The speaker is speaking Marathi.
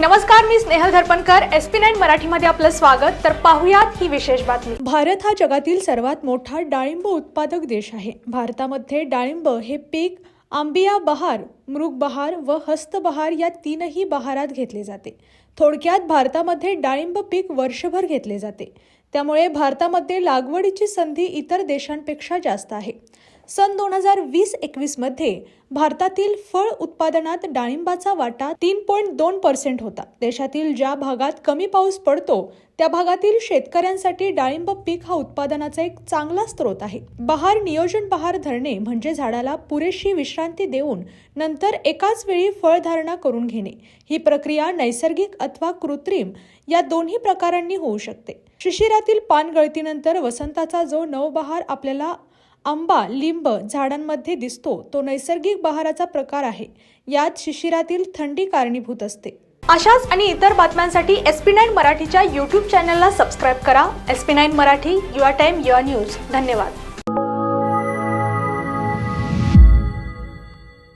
नमस्कार मी Snehal Dharpankar. S P nine मराठीमध्ये आपलं स्वागत. तर पाहुयात ही विशेष बातमी. भारत हा जगातील सर्वात मोठा डाळिंब उत्पादक देश आहे. भारतामध्ये डाळिंब हे पीक आंबिया बहार मृग बहार व हस्तबहार या तीनही बहारात घेतले जाते. थोडक्यात भारतामध्ये डाळिंब पीक वर्षभर घेतले जाते. त्यामुळे भारतामध्ये लागवडीची संधी इतर देशांपेक्षा जास्त आहे. सन दोन हजार वीस एकवीसमध्ये भारतातील फळ उत्पादनात डाळिंबाचा वाटा तीन पॉईंट दोन पर्सेंट होता. देशातील ज्या भागात कमी पाऊस पडतो त्या भागातील शेतकऱ्यांसाठी डाळिंब पीक हा उत्पादनाचा एक चांगला स्रोत आहे. बहार नियोजन बहार धरणे म्हणजे झाडाला पुरेशी विश्रांती देऊन नंतर एकाच वेळी फळधारणा करून घेणे. ही प्रक्रिया नैसर्गिक अथवा कृत्रिम या दोन्ही प्रकारांनी होऊ शकते. शिशिरातील पानगळतीनंतर वसंताचा जो नवबहार आपल्याला आंबा लिंब झाडांमध्ये दिसतो. तो नैसर्गिक बहाराचा प्रकार आहे. यात शिशिरातील थंडी कारणीभूत असते. अशाच आणि इतर बातम्यांसाठी एस पी नाईन मराठीच्या यूट्यूब चॅनलला सबस्क्राईब करा. S P nine Marathi your time your news धन्यवाद.